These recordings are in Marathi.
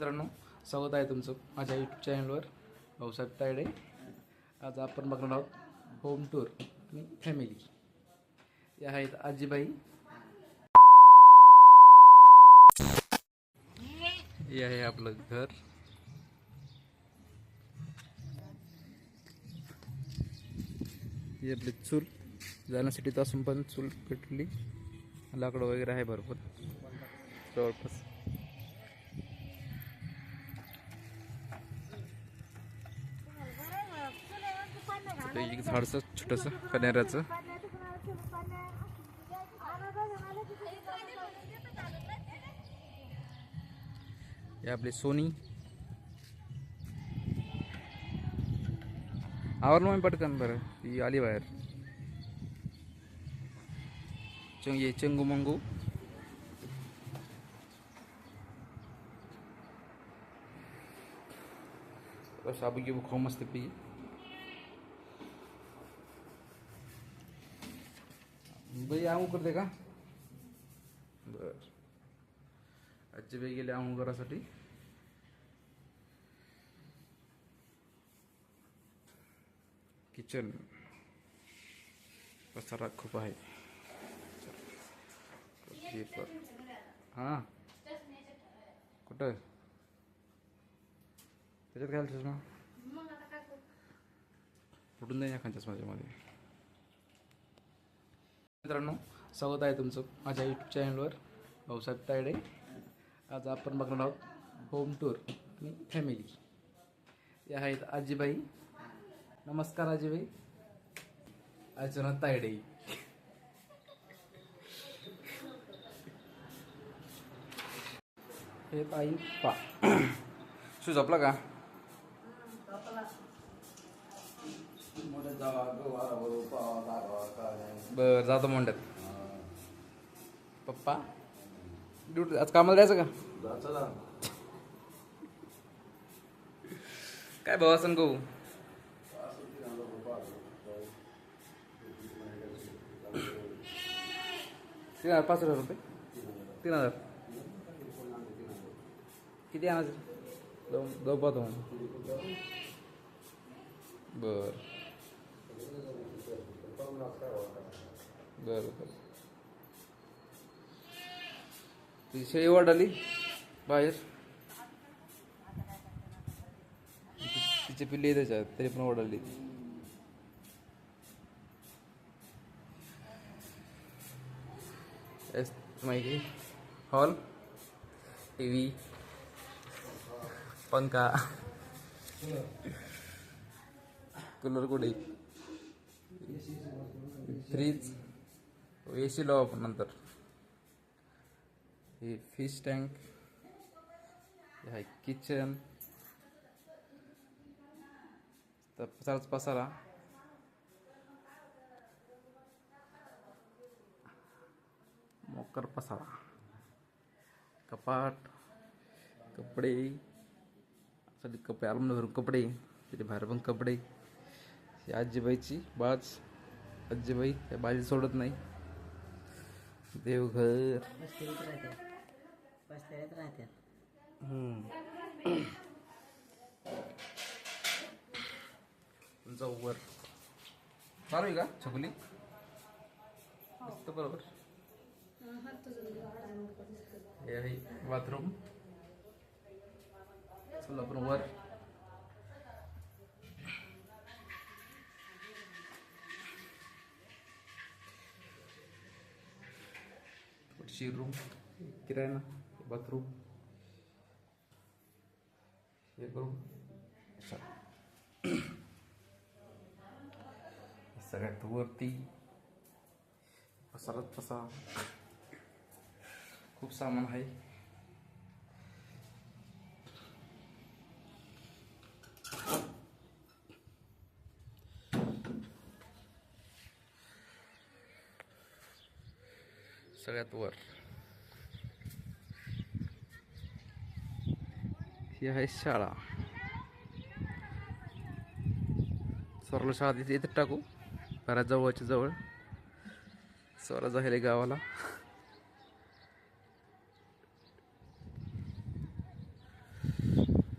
मित्रांनो स्वागत आहे तुमचं माझ्या यूट्यूब चॅनलवर भाऊसाहेब तायडे. आज आपण बघणार आहोत होम टूर आणि फॅमिली या आहेत आजीबाई. हे आहे आपलं घर. ही आपली चूल. जाण्यासाठी तर असून पण चूल पेटली. लाकडं वगैरे आहे भरपूर. जवळपास. इथं एक झाडचं छोटस कन्याऱ्याचं हे आपली सोनी. आवरलं मग पटकन बरं ती आली बाहेर. चंग ये चंगू मंगू. साबू गिबू खाऊ मस्त पी बाई आंघोळ करते का बर। आजचे बाई गेले आंघोळ करासाठी किचन पसारा खूप आहे पेपर हां? कुठं त्याच्यात घालतोस ना फुटून नाही एखाद्याच माझ्यामध्ये मित्रांनो स्वागत आहे तुमचं माझ्या यूट्यूब चॅनलवर भाऊसाहेब तायडे. आज आपण बघणार आहोत होम टूर आणि फॅमिली या आहेत आजीबाई. नमस्कार आजीबाई. आजीचं नाव तायडे. हे ताई पा. शूज आपला का बर जातो म्हणतात पप्पा ड्युटी आज कामाला जायचं का? काय भाऊ असं गहू तीन हजार पाच हजार रुपये. तीन हजार. किती आणायचं? जाऊन जाऊ पाहतो. बर. बरं बर. ती शेळी वाढाली बाहेर? तिचे पिल्ले त्याच्यात तरी पण वाढाली एस माहिती? हॉल? T V? पंखा? कूलर कुठे? फ्रीज ए सी लावा आपण नंतर हे फिश टँक हे आहे किचन तर पसाराच पसारा मोकर पसारा कपाट कपडे सगळे कपडे आलम भरून कपडे तिथे बाहेर पण कपडे ही आजीबाईची बाज. आजीबाई त्या बाजी सोडत नाही. देवघर. राहतात बसतेच राहतात तुमचा वर. चालू आहे का छकुली? मस्त बरोबर. हे आहे बाथरूम. चला आपण वर. पुढची रूम किराणा बाथरूम हे रूम सगळ्यात वरती पसारत पसा खूप सामान आहे. सगळ्यात वर. ही आहे शाळा. स्वराला शाळा तिथे इथे टाकू. घरात जवळच्या जवळ. स्वरा जायला गावाला.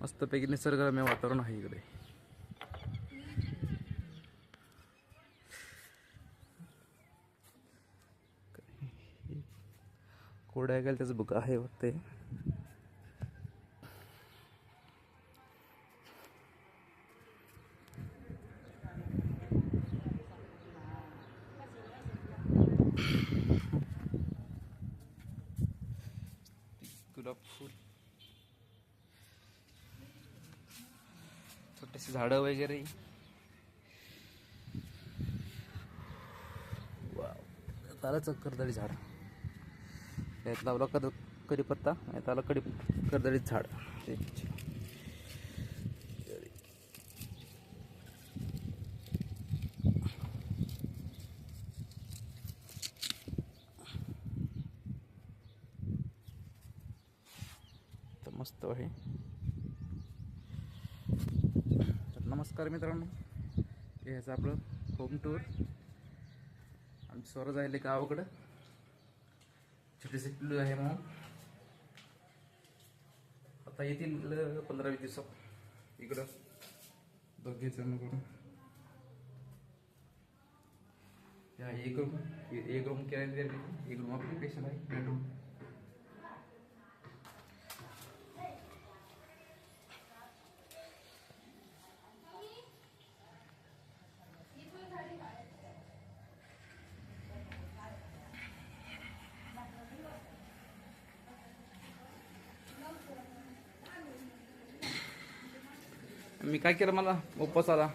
मस्तपैकी निसर्गरम्य वातावरण आहे इकडे. कोड्या गेल त्याचं बुक आहे वाटते गुलाब फूल छोटेसे झाडं वगैरे. त्याला कर्दळी झाड. यात लावला कद कढीपत्ता यात आला कडी कर्दळीत झाड. ते. तर मस्त आहे. तर नमस्कार मित्रांनो. हे ह्याचं आपलं होम टूर आमची स्वरं जायले गावाकडं छोटेसे पिल्लू आहे म्हणून. आता येतील पंधरा वीस दिवसात. इकडं. दोघे जण करून. या एक रूम एक रूम केला एक रूम आपली पेशंट आहे बेडरूम मी काय केलं मला? उपवास आला.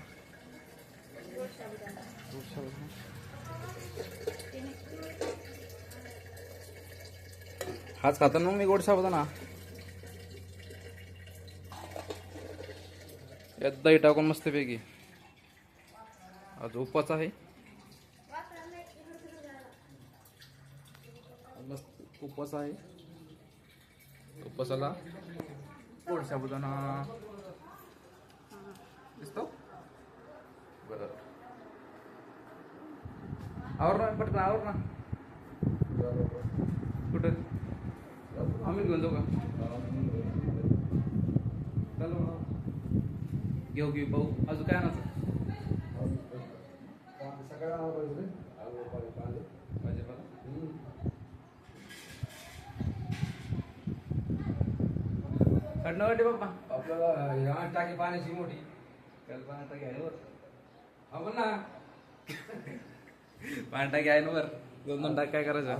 हाच खाता ना मग मी गोड साबुदाणा? यात दही टाकून मस्तपैकी. आज उपवास आहे. मस्त उपवास आहे. उपवासाला गोड साबुदाणा. दिसतो बरं आवर ना पटकन आवर ना कुठं आम्ही घेऊन जाऊ का चालू ना घेऊ घेऊ पाहू अजून काय आणायचं भाजीपाला कडनं वाटे बाप्पा आपल्याला टाकी पाण्याची मोठी कल्पना टाकी आहे वर ना. पाणी टाकी वर दोन दोन टाक काय करायचं